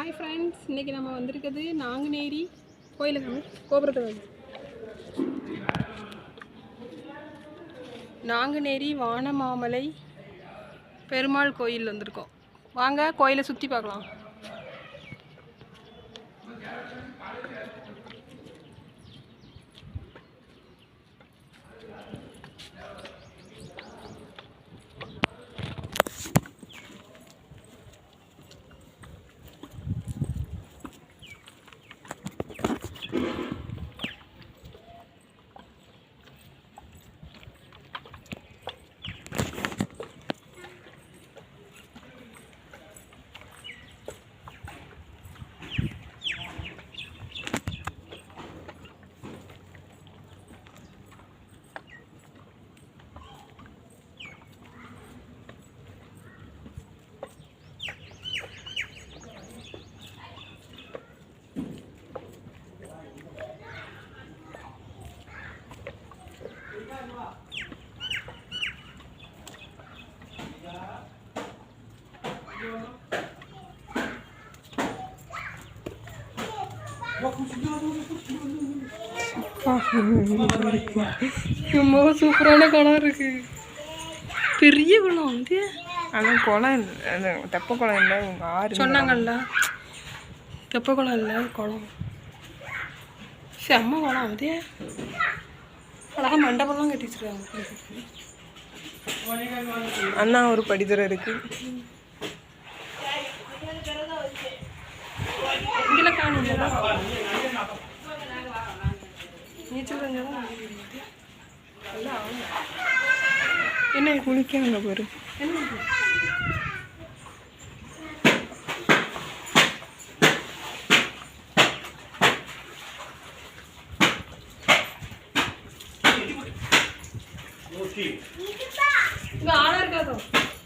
Hi friends இன்றைக்கி நம்ம வந்திருக்கிறது நாங்குநேரி கோயிலுக்கு கோபுரத்தை வந்து நாங்குநேரி வானமாமலை பெருமாள் கோயில் வந்திருக்கோம். வாங்க கோயிலை சுற்றி பார்க்கலாம். ரொம்ப சூப்பரான குளம் இருக்கு. பெரிய குளம் இது ஆனால் குளம் இல்லை தெப்ப குளம் இல்லை உங்க ஆறு சொன்னாங்கல்ல தெப்ப குளம் இல்லை குளம். செம்ம குளம் அது. அழகா மண்டபம்லாம் கட்டி வச்சிருக்காங்க அண்ணா ஒரு படித்துறை இருக்கு இதில் காணும் நீச்சல் தெரிஞ்சாலும் என்ன குளிக்க பாரு. என்ன? இங்க ஆனா இருக்காதோ?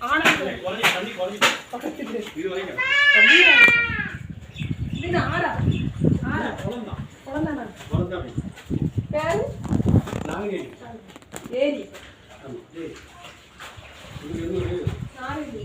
ஆனா இருக்காது? அப்படியா இது ஆறா? ஆறா? குழந்தானா பேரு ஏரி நாரேரி